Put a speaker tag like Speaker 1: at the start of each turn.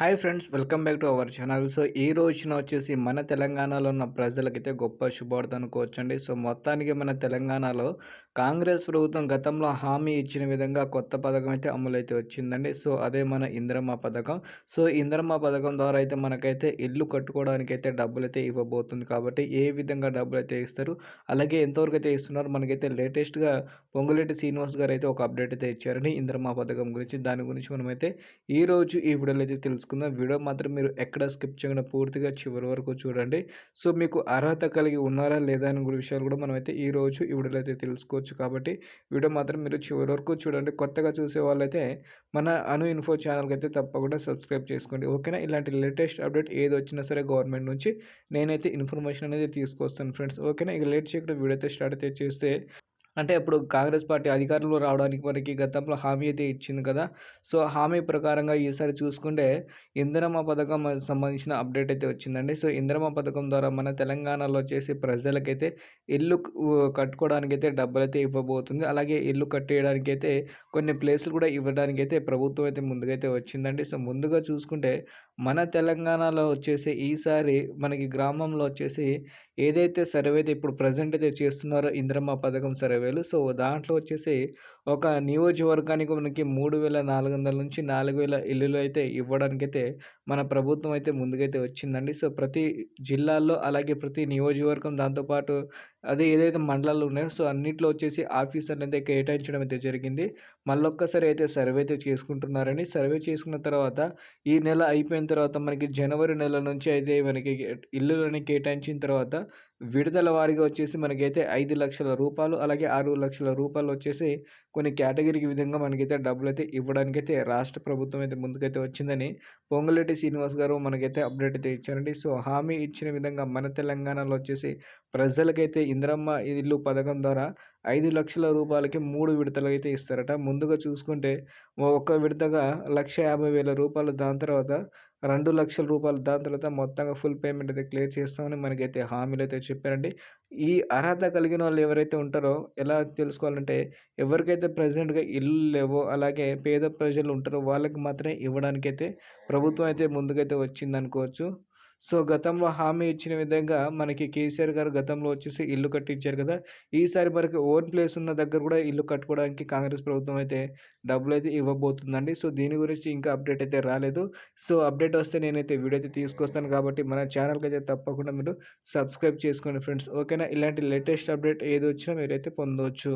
Speaker 1: Hi friends welcome back to our channel. So ఈ రోజున వచ్చేసి మన తెలంగాణలో ఉన్న ప్రజలకైతే గొప్ప శుభార్త అనుకోవచ్చండి. సో మొత్తానికి మన తెలంగాణలో కాంగ్రెస్ ప్రభుత్వం గతంలో హామీ ఇచ్చిన విధంగా కొత్త పథకం అయితే అమలైతే వచ్చిందండి. సో అదే మన ఇంద్రమ్మ పథకం. సో ఇంద్రమ్మ పథకం ద్వారా అయితే మనకైతే ఇల్లు కట్టుకోవడానికి అయితే డబ్బులు అయితే ఇవ్వబోతుంది కాబట్టి ఏ విధంగా డబ్బులు అయితే ఇస్తారు అలాగే ఎంతవరకు అయితే ఇస్తున్నారు మనకైతే లేటెస్ట్గా పొంగులేటి శ్రీనివాస్ గారు అయితే ఒక అప్డేట్ అయితే ఇచ్చారని ఇంద్రమ్మ పథకం గురించి. దాని గురించి మనమైతే ఈ రోజు ఈ వీడియోలో అయితే తెలుసు తెలుసుకుందాం వీడియో మాత్రం మీరు ఎక్కడ స్కిప్ చేయకుండా పూర్తిగా చివరి వరకు చూడండి. సో మీకు అర్హత కలిగి ఉన్నారా లేదా అనే విషయాలు కూడా మనం అయితే ఈ రోజు ఈ వీడియోలో అయితే తెలుసుకోవచ్చు కాబట్టి వీడియో మాత్రం మీరు చివరి వరకు చూడండి. కొత్తగా చూసే వాళ్ళైతే మన అను ఇన్ఫో ఛానల్కి అయితే తప్పకుండా సబ్స్క్రైబ్ చేసుకోండి. ఓకేనా? ఇలాంటి లేటెస్ట్ అప్డేట్ ఏది వచ్చినా సరే గవర్నమెంట్ నుంచి నేనైతే ఇన్ఫర్మేషన్ అనేది తీసుకొస్తాను ఫ్రెండ్స్. ఓకేనా? ఇక లేట్ చేయకుండా వీడియో అయితే స్టార్ట్ అయితే చేస్తే అంటే ఇప్పుడు కాంగ్రెస్ పార్టీ అధికారంలో రావడానికి మనకి గతంలో హామీ అయితే ఇచ్చింది కదా. సో హామీ ప్రకారంగా ఈసారి చూసుకుంటే ఇందిరమ్మ పథకం సంబంధించిన అప్డేట్ అయితే వచ్చిందండి. సో ఇందిరమ్మ పథకం ద్వారా మన తెలంగాణలో వచ్చేసి ప్రజలకైతే ఇల్లు కట్టుకోవడానికి అయితే డబ్బులు అయితే ఇవ్వబోతుంది. అలాగే ఇల్లు కట్టేయడానికి అయితే కొన్ని ప్లేసులు కూడా ఇవ్వడానికి అయితే ప్రభుత్వం అయితే ముందుకైతే వచ్చిందండి. సో ముందుగా చూసుకుంటే మన తెలంగాణలో వచ్చేసి ఈసారి మనకి గ్రామంలో వచ్చేసి ఏదైతే సర్వే అయితే ఇప్పుడు ప్రజెంట్ అయితే చేస్తున్నారో ఇంద్రమ్మ పథకం సర్వేలు సో దాంట్లో వచ్చేసి ఒక నియోజకవర్గానికి మనకి మూడు వేల నాలుగు వందల నుంచి నాలుగు వేల ఇల్లులు అయితే ఇవ్వడానికి అయితే మన ప్రభుత్వం అయితే ముందుకైతే వచ్చిందండి. సో ప్రతి జిల్లాల్లో అలాగే ప్రతి నియోజకవర్గం దాంతోపాటు అదే ఏదైతే మండలాలు ఉన్నాయో సో అన్నింటిలో వచ్చేసి ఆఫీసర్ని అయితే కేటాయించడం అయితే జరిగింది. మళ్ళొక్కసారి అయితే సర్వే అయితే చేసుకుంటున్నారని సర్వే చేసుకున్న తర్వాత ఈ నెల అయిపోయిన తర్వాత మనకి జనవరి నెల నుంచి అయితే మనకి ఇల్లులని కేటాయించిన తర్వాత విడుదల వారిగా వచ్చేసి మనకైతే ఐదు లక్షల రూపాయలు అలాగే ఆరు లక్షల రూపాయలు వచ్చేసి కొన్ని కేటగిరీకి విధంగా మనకైతే డబ్బులు అయితే ఇవ్వడానికైతే రాష్ట్ర ప్రభుత్వం అయితే ముందుకైతే వచ్చిందని పొంగులేటి శ్రీనివాస్ గారు మనకైతే అప్డేట్ అయితే ఇచ్చారండి. సో హామీ ఇచ్చిన విధంగా మన తెలంగాణలో వచ్చేసి ప్రజలకైతే ఇంద్రమ్మ ఇల్లు పథకం ద్వారా ఐదు లక్షల రూపాయలకి మూడు విడతలు అయితే ఇస్తారట. ముందుగా చూసుకుంటే ఒక్క విడతగా లక్ష యాభై వేల రూపాయలు దాని తర్వాత రెండు లక్షల రూపాయలు దాని తర్వాత మొత్తంగా ఫుల్ పేమెంట్ అయితే క్లియర్ చేస్తామని మనకైతే హామీలు అయితే చెప్పారండి. ఈ అర్హత కలిగిన వాళ్ళు ఎవరైతే ఉంటారో ఎలా తెలుసుకోవాలంటే ఎవరికైతే ప్రజెంట్గా ఇల్లు లేవో అలాగే పేద ప్రజలు ఉంటారో వాళ్ళకి మాత్రమే ఇవ్వడానికైతే ప్రభుత్వం అయితే ముందుకైతే వచ్చింది అనుకోవచ్చు సో గతంలో హామీ ఇచ్చిన విధంగా మనకి కేసీఆర్ గారు గతంలో వచ్చేసి ఇల్లు కట్టించారు కదా! ఈసారి మనకి ఓన్ ప్లేస్ ఉన్న దగ్గర కూడా ఇల్లు కట్టుకోవడానికి కాంగ్రెస్ ప్రభుత్వం అయితే డబ్బులు అయితే ఇవ్వబోతుందండి. సో దీని గురించి ఇంకా అప్డేట్ అయితే రాలేదు. సో అప్డేట్ వస్తే నేనైతే వీడియో అయితే తీసుకొస్తాను కాబట్టి మన ఛానల్కి అయితే తప్పకుండా మీరు సబ్స్క్రైబ్ చేసుకోండి ఫ్రెండ్స్. ఓకేనా? ఇలాంటి లేటెస్ట్ అప్డేట్ ఏది వచ్చినా మీరైతే పొందవచ్చు